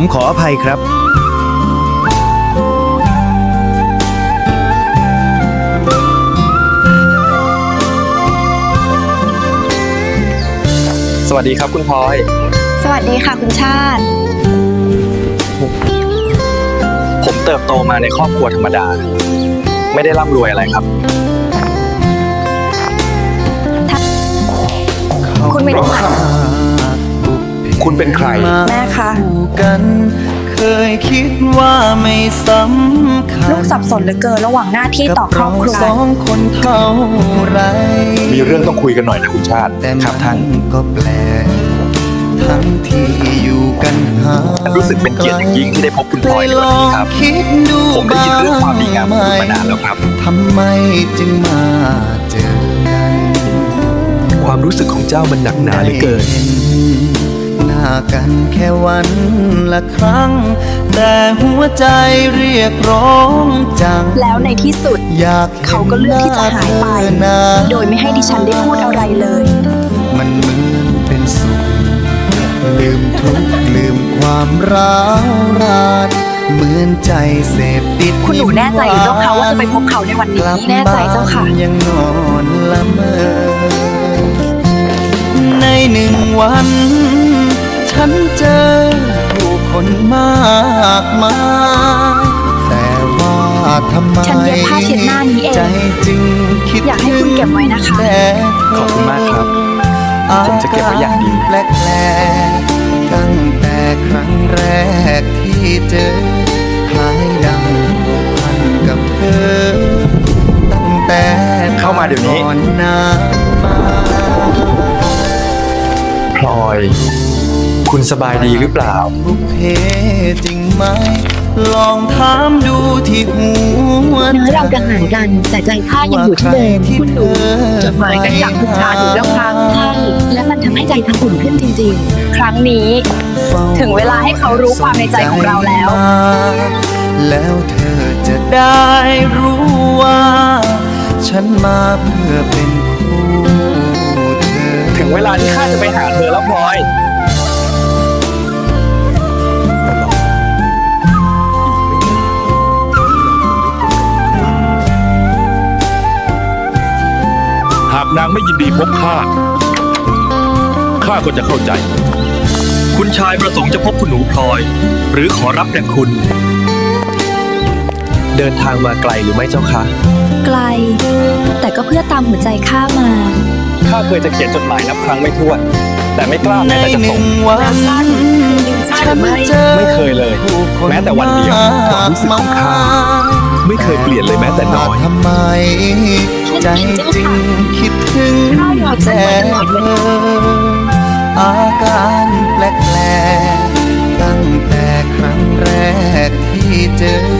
ผมขออภัยครับ สวัสดีครับคุณพลอย สวัสดีค่ะคุณชาติ ผมเติบโตมาในครอบครัวธรรมดา ไม่ได้ร่ำรวยอะไรครับ คุณเป็นใคร คุณเป็นใคร แม่คะกันเคยคิดว่าไม่สำคัญลูกสับสนเหลือเกินระหว่างหน้าที่ต่อครอบครัวกับเาสองคนเท่าไรมีเรื่องต้องคุยกันหน่อยนะคุณชาติแต่ครับท่านมันก็แปลกทั้งที่อยู่กันห่างรู้สึกเป็นเกียรติอย่างยิ่งที่ได้พบคุณพลอยในวันนี้ครับได้ลองคิดดูผมได้ยินเรื่องความดีงามของคุณมานานแล้วครับทำไมจึงมาเจอกันความรู้สึกของเจ้ามันหนักหนาเหลือเกินได้ห็หน้า กันแค่วันละครั้ง แต่หัวใจเรียกร้องจัง แล้วในที่สุดอยากห็นเขาก็เลือกที่จะหายไปน้โดยไม่ให้ดิฉันได้พูดอะไรเลย มันเหมือนเป็นสุข ลืมทุกข์ลืมความร้าวรานเหมือนใจเสพติดคุณหนูแน่ใจหรือเจ้าคะว่าจะไปพบเขาในวันนี้กลับแน่ใจเจ้าค่ะบ้นยังนอนละเมอในหนึ่งวันฉันเจอผู้ คนมากมายแต่ว่าทำไมฉันเย็บผ้าเช็ดหน้านี้เองใจจึงคิดอยากให้คุณเก็บไว้นะคะแต่ขอบคุณมากครับ ผมจะเก็บไว้อย่างดีแปลกๆตั้งแต่ครั้งแรกที่เจอคล้ายดังผูกพันกับเธอ ตั้งแต่เข้ามาเดี๋ยวนี้ก่อนหน้ามาพลอย คุณสบายดีหรือเปล่า บุพเพจริงไหม ลองถามดูที่หัวเนื้อเราจะห่างกัน แต่ใจข้ายังอยู่ที่เดิมคุณหนูจดหมายกันจากคุณชาถึงแล้วครับใช่และมันทำให้ใจทั้งอุ่นขึ้นจริงครั้งนี้ ถึงเวลาให้เขารู้ความในใจของเราแล้ว แล้วเธอจะได้รู้ว่า ฉันมาเพื่อเป็นคู่เธอถึงเวลาที่ข้าจะไปหาเธากนางไม่ยินดีพบข้า ข้าก็จะเข้าใจ คุณชายประสงค์จะพบคุณหนูพลอย หรือขอรับแต่คุณ เดินทางมาไกลหรือไม่เจ้าคะ ไกล แต่ก็เพื่อตามหัวใจข้ามา ข้าเคยจะเขียนจดหมายนับครั้งไม่ถ้วน แต่ไม่กล้าในแม้แต่จะหส่นึ่งง วันฉันเจอไม่เคยเลยผู้คนแม้แต่วันเดียว ความรู้สึกของข้าไม่ เคยเปลี่ยนเลยแม้แต่น้อย ทำไม ใจจริงคิดถึงข้ายอมฉันแต่มาตลอดเวเธลาออาการแปลกๆตั้งแต่ครั้งแรกที่เจอ